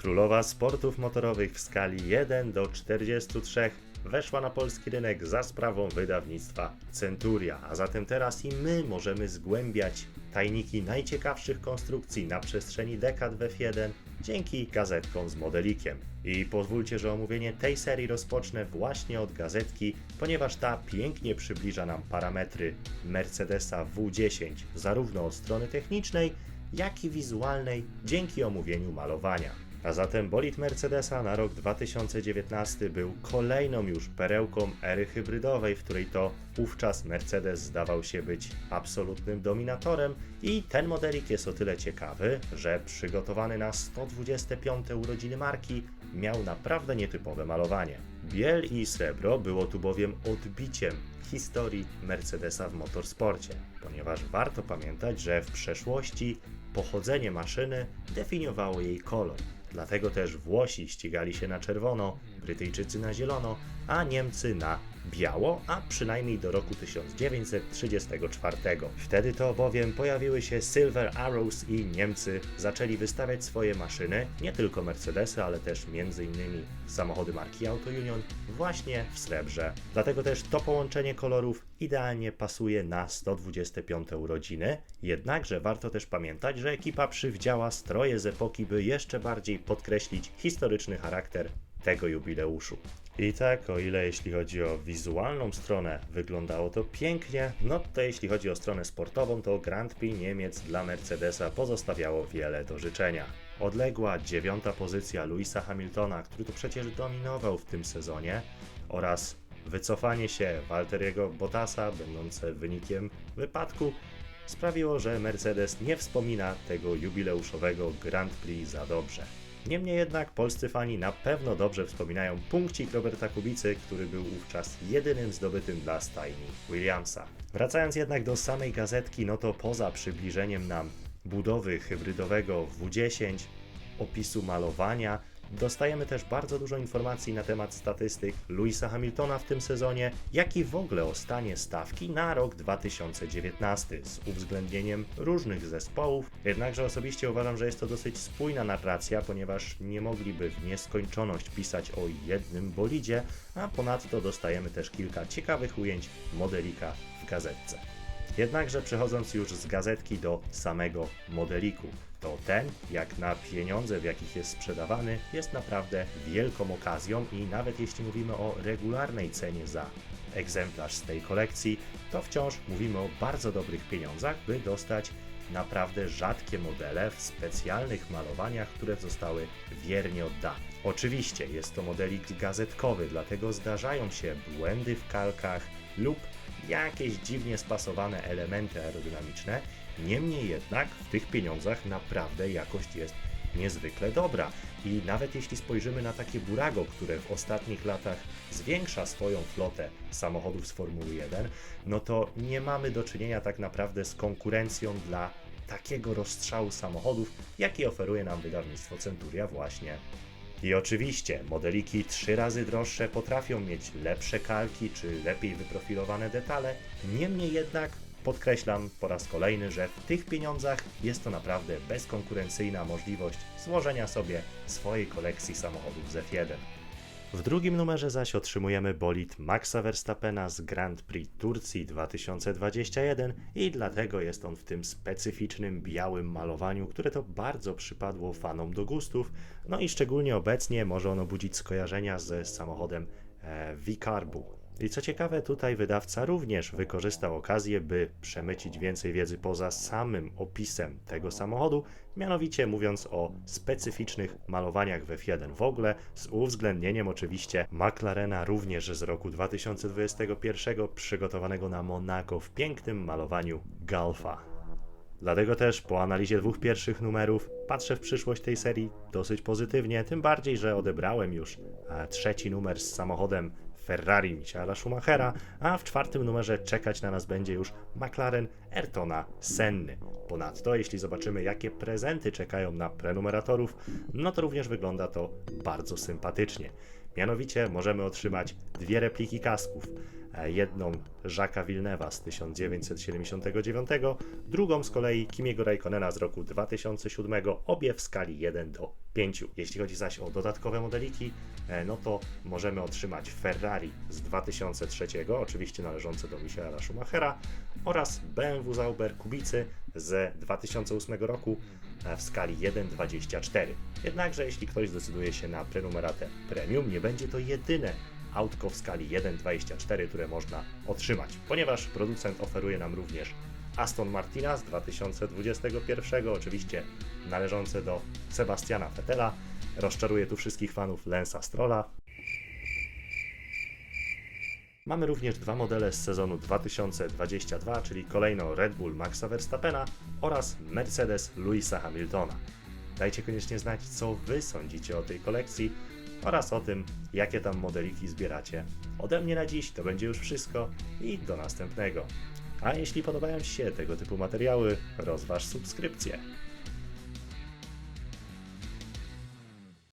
Królowa sportów motorowych w skali 1 do 43 weszła na polski rynek za sprawą wydawnictwa Centuria, a zatem teraz i my możemy zgłębiać tajniki najciekawszych konstrukcji na przestrzeni dekad w F1 dzięki gazetkom z modelikiem. I pozwólcie, że omówienie tej serii rozpocznę właśnie od gazetki, ponieważ ta pięknie przybliża nam parametry Mercedesa W10, zarówno od strony technicznej, jak i wizualnej dzięki omówieniu malowania. A zatem bolid Mercedesa na rok 2019 był kolejną już perełką ery hybrydowej, w której to wówczas Mercedes zdawał się być absolutnym dominatorem i ten modelik jest o tyle ciekawy, że przygotowany na 125 urodziny marki miał naprawdę nietypowe malowanie. Biel i srebro było tu bowiem odbiciem historii Mercedesa w motorsporcie, ponieważ warto pamiętać, że w przeszłości pochodzenie maszyny definiowało jej kolor. Dlatego też Włosi ścigali się na czerwono, Brytyjczycy na zielono, a Niemcy na biało, a przynajmniej do roku 1934. Wtedy to bowiem pojawiły się Silver Arrows i Niemcy zaczęli wystawiać swoje maszyny, nie tylko Mercedesy, ale też m.in. samochody marki Auto Union właśnie w srebrze. Dlatego też to połączenie kolorów idealnie pasuje na 125 urodziny. Jednakże warto też pamiętać, że ekipa przywdziała stroje z epoki, by jeszcze bardziej podkreślić historyczny charakter tego jubileuszu. I tak, o ile jeśli chodzi o wizualną stronę wyglądało to pięknie, no to jeśli chodzi o stronę sportową, to Grand Prix Niemiec dla Mercedesa pozostawiało wiele do życzenia. Odległa dziewiąta pozycja Louisa Hamiltona, który tu przecież dominował w tym sezonie, oraz wycofanie się Walteriego Bottasa, będące wynikiem wypadku, sprawiło, że Mercedes nie wspomina tego jubileuszowego Grand Prix za dobrze. Niemniej jednak polscy fani na pewno dobrze wspominają punkcik Roberta Kubicy, który był wówczas jedynym zdobytym dla stajni Williamsa. Wracając jednak do samej gazetki, no to poza przybliżeniem nam budowy hybrydowego W10, opisu malowania, dostajemy też bardzo dużo informacji na temat statystyk Louisa Hamiltona w tym sezonie, jak i w ogóle o stanie stawki na rok 2019 z uwzględnieniem różnych zespołów. Jednakże osobiście uważam, że jest to dosyć spójna narracja, ponieważ nie mogliby w nieskończoność pisać o jednym bolidzie, a ponadto dostajemy też kilka ciekawych ujęć modelika w gazetce. Jednakże przechodząc już z gazetki do samego modeliku, to ten, jak na pieniądze, w jakich jest sprzedawany, jest naprawdę wielką okazją i nawet jeśli mówimy o regularnej cenie za egzemplarz z tej kolekcji, to wciąż mówimy o bardzo dobrych pieniądzach, by dostać naprawdę rzadkie modele w specjalnych malowaniach, które zostały wiernie oddane. Oczywiście jest to modelik gazetkowy, dlatego zdarzają się błędy w kalkach lub jakieś dziwnie spasowane elementy aerodynamiczne. Niemniej jednak w tych pieniądzach naprawdę jakość jest niezwykle dobra. I nawet jeśli spojrzymy na takie Burago, które w ostatnich latach zwiększa swoją flotę samochodów z Formuły 1, no to nie mamy do czynienia tak naprawdę z konkurencją dla takiego rozstrzału samochodów, jaki oferuje nam wydawnictwo Centuria właśnie i oczywiście modeliki trzy razy droższe potrafią mieć lepsze kalki czy lepiej wyprofilowane detale, niemniej jednak podkreślam po raz kolejny, że w tych pieniądzach jest to naprawdę bezkonkurencyjna możliwość złożenia sobie swojej kolekcji samochodów z F1. W drugim numerze zaś otrzymujemy bolid Maxa Verstappena z Grand Prix Turcji 2021 i dlatego jest on w tym specyficznym białym malowaniu, które to bardzo przypadło fanom do gustów, no i szczególnie obecnie może ono budzić skojarzenia z samochodem e, V-Carbu. I co ciekawe, tutaj wydawca również wykorzystał okazję, by przemycić więcej wiedzy poza samym opisem tego samochodu, mianowicie mówiąc o specyficznych malowaniach w F1 w ogóle, z uwzględnieniem oczywiście McLarena również z roku 2021, przygotowanego na Monaco w pięknym malowaniu Golfa. Dlatego też po analizie dwóch pierwszych numerów patrzę w przyszłość tej serii dosyć pozytywnie, tym bardziej, że odebrałem już e, trzeci numer z samochodem Ferrari Michaela Schumachera, a w czwartym numerze czekać na nas będzie już McLaren Ayrtona Senny. Ponadto, jeśli zobaczymy, jakie prezenty czekają na prenumeratorów, no to również wygląda to bardzo sympatycznie. Mianowicie możemy otrzymać dwie repliki kasków. E, Jedną Jacques'a Villeneuve'a z 1979, drugą z kolei Kimiego Raikkonena z roku 2007, obie w skali 1 do 5. Jeśli chodzi zaś o dodatkowe modeliki, e, no to możemy otrzymać Ferrari z 2003, oczywiście należące do Michaela Schumachera, oraz BMW Sauber Kubicy z 2008 roku e, w skali 1.24. Jednakże jeśli ktoś zdecyduje się na prenumeratę premium, nie będzie to jedyne autko w skali 1.24, które można otrzymać, ponieważ producent oferuje nam również Aston Martina z 2021, oczywiście należące do Sebastiana Vettela. Rozczaruje tu wszystkich fanów Lensa Strolla, Mamy również dwa modele z sezonu 2022, czyli kolejno Red Bull Maxa Verstappena oraz Mercedes Louisa Hamiltona. Dajcie koniecznie znać, co Wy sądzicie o tej kolekcji oraz o tym, jakie tam modeliki zbieracie. Ode mnie na dziś to będzie już wszystko i do następnego. A jeśli podobają Ci się tego typu materiały, rozważ subskrypcję.